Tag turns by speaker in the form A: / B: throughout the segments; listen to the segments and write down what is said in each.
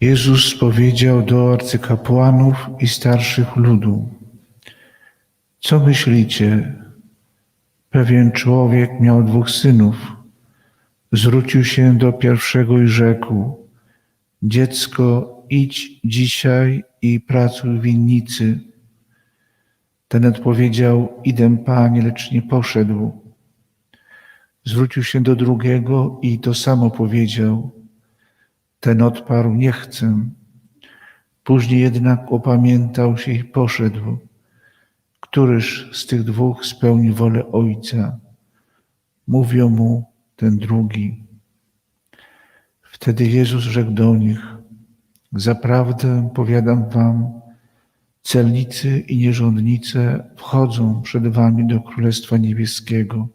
A: Jezus powiedział do arcykapłanów i starszych ludu: Co myślicie? Pewien człowiek miał dwóch synów. Zwrócił się do pierwszego i rzekł: Dziecko, idź dzisiaj i pracuj w winnicy. Ten odpowiedział: Idę, panie, lecz nie poszedł. Zwrócił się do drugiego i to samo powiedział. Ten odparł: Nie chcę. Później jednak opamiętał się i poszedł. Któryż z tych dwóch spełni wolę ojca? Mówią mu ten drugi. Wtedy Jezus rzekł do nich: Zaprawdę powiadam wam, celnicy i nierządnice wchodzą przed wami do Królestwa Niebieskiego.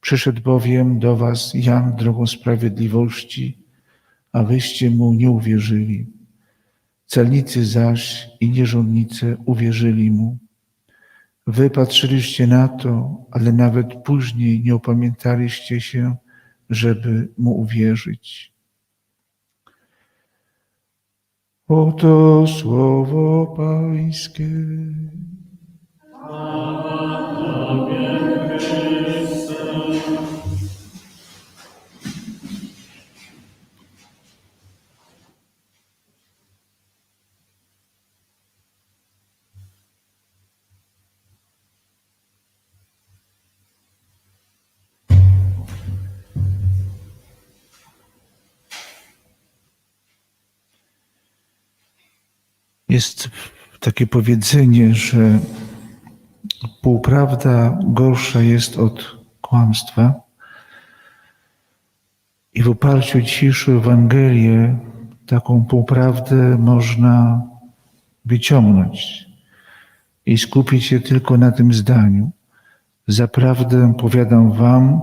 A: Przyszedł bowiem do was Jan drogą sprawiedliwości, a wyście mu nie uwierzyli. Celnicy zaś i nierządnice uwierzyli mu. Wy patrzyliście na to, ale nawet później nie opamiętaliście się, żeby mu uwierzyć. Oto słowo Pańskie. Jest takie powiedzenie, że półprawda gorsza jest od kłamstwa. I w oparciu o dzisiejszą Ewangelię taką półprawdę można wyciągnąć i skupić się tylko na tym zdaniu. Zaprawdę powiadam wam,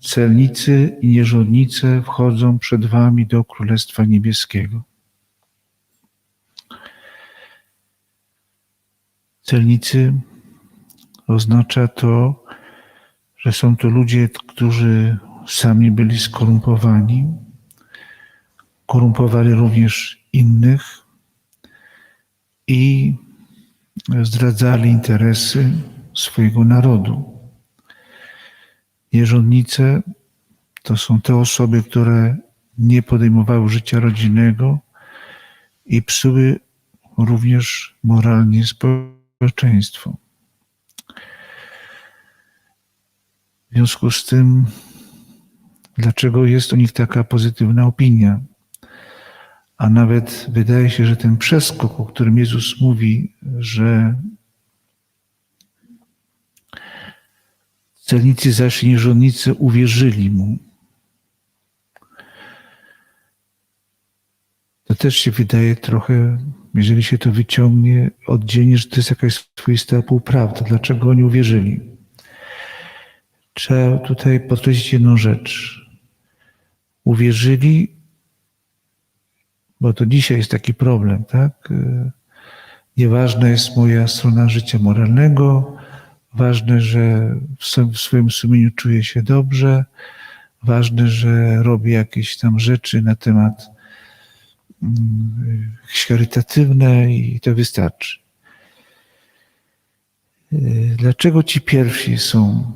A: celnicy i nierządnice wchodzą przed wami do Królestwa Niebieskiego. Celnicy oznacza to, że są to ludzie, którzy sami byli skorumpowani, korumpowali również innych i zdradzali interesy swojego narodu. Nierządnice to są te osoby, które nie podejmowały życia rodzinnego i psuły również moralnie społeczeństwo. W związku z tym, dlaczego jest o nich taka pozytywna opinia? A nawet wydaje się, że ten przeskok, o którym Jezus mówi, że celnicy zaś nierządnicy uwierzyli mu. To też się wydaje trochę, jeżeli się to wyciągnie oddzielnie, że to jest jakaś swoista półprawda. Dlaczego oni uwierzyli? Trzeba tutaj podkreślić jedną rzecz. Uwierzyli, bo to dzisiaj jest taki problem, tak? Nieważna jest moja strona życia moralnego, ważne, że w swoim sumieniu czuję się dobrze, ważne, że robię jakieś tam rzeczy na temat charytatywne i to wystarczy. Dlaczego ci pierwsi są?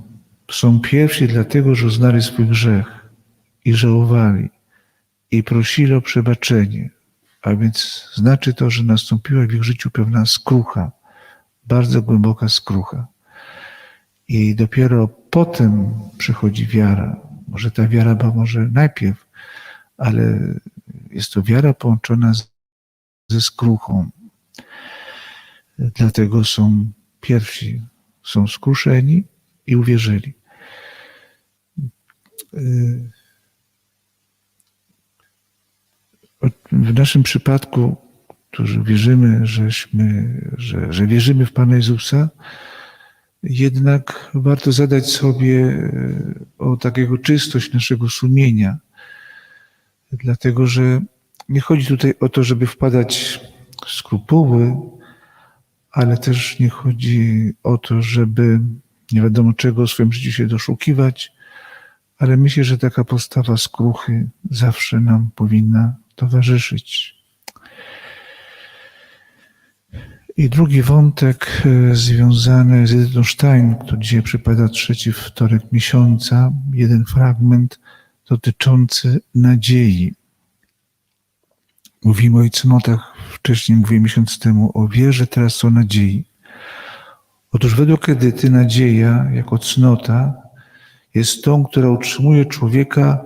A: Są pierwsi dlatego, że uznali swój grzech i żałowali i prosili o przebaczenie. A więc znaczy to, że nastąpiła w ich życiu pewna skrucha, bardzo głęboka skrucha. I dopiero potem przychodzi wiara. Może ta wiara była może najpierw, ale jest to wiara połączona z, ze skruchą. Dlatego są pierwsi, są skruszeni i uwierzyli. W naszym przypadku, którzy wierzymy, żeśmy, że, że wierzymy w Pana Jezusa, jednak warto zadać sobie o takiego czystość naszego sumienia, dlatego że nie chodzi tutaj o to, żeby wpadać w skrupuły, ale też nie chodzi o to, żeby nie wiadomo czego w swoim życiu się doszukiwać, ale myślę, że taka postawa skruchy zawsze nam powinna towarzyszyć. I drugi wątek e, związany z Edytą Stein, który dzisiaj przypada trzeci wtorek miesiąca, jeden fragment dotyczący nadziei. Mówimy o cnotach, wcześniej mówiłem miesiąc temu o wierze, teraz o nadziei. Otóż według Edyty nadzieja jako cnota jest tą, która utrzymuje człowieka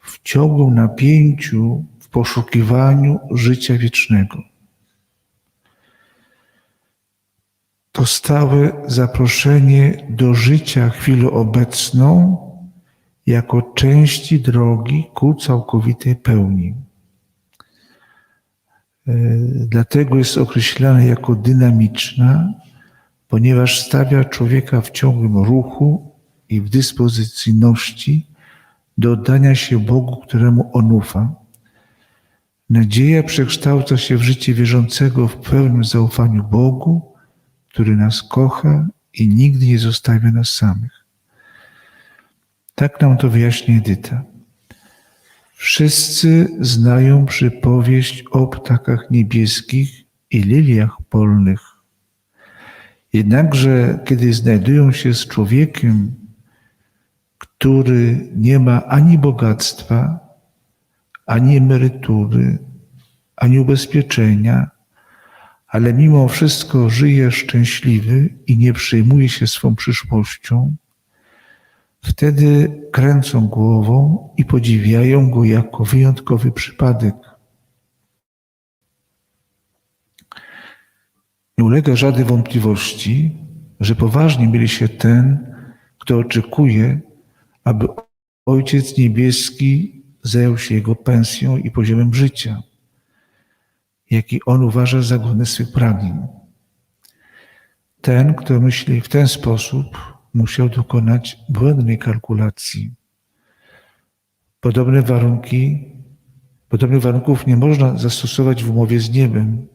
A: w ciągłym napięciu, w poszukiwaniu życia wiecznego. To stałe zaproszenie do życia chwilę obecną jako części drogi ku całkowitej pełni. E, Dlatego jest określana jako dynamiczna, ponieważ stawia człowieka w ciągłym ruchu i w dyspozycyjności do oddania się Bogu, któremu on ufa. Nadzieja przekształca się w życie wierzącego w pełnym zaufaniu Bogu, który nas kocha i nigdy nie zostawia nas samych. Tak nam to wyjaśnia Edyta. Wszyscy znają przypowieść o ptakach niebieskich i liliach polnych. Jednakże, kiedy znajdują się z człowiekiem, który nie ma ani bogactwa, ani emerytury, ani ubezpieczenia, ale mimo wszystko żyje szczęśliwy i nie przejmuje się swą przyszłością, wtedy kręcą głową i podziwiają go jako wyjątkowy przypadek. Nie ulega żadnej wątpliwości, że poważnie mieli się ten, kto oczekuje, aby Ojciec Niebieski zajął się jego pensją i poziomem życia, jaki on uważa za godny swych pragnień. Ten, kto myśli w ten sposób, musiał dokonać błędnej kalkulacji. Podobne warunki, podobnych warunków nie można zastosować w umowie z niebem.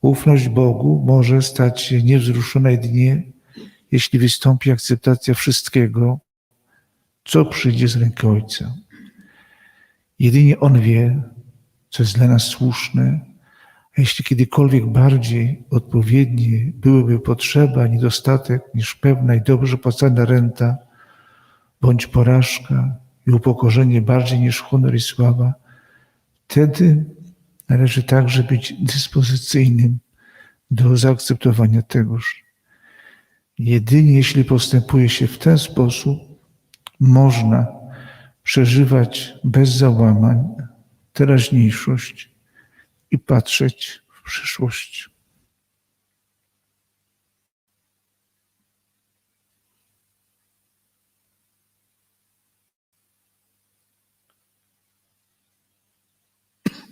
A: Ufność Bogu może stać się niewzruszona jedynie, jeśli wystąpi akceptacja wszystkiego, co przyjdzie z ręki Ojca. Jedynie On wie, co jest dla nas słuszne, jeśli kiedykolwiek bardziej odpowiednie byłyby potrzeba, niedostatek niż pewna i dobrze płacana renta, bądź porażka i upokorzenie bardziej niż honor i sława, wtedy należy także być dyspozycyjnym do zaakceptowania tegoż. Jedynie jeśli postępuje się w ten sposób, można przeżywać bez załamań teraźniejszość i patrzeć w przyszłość.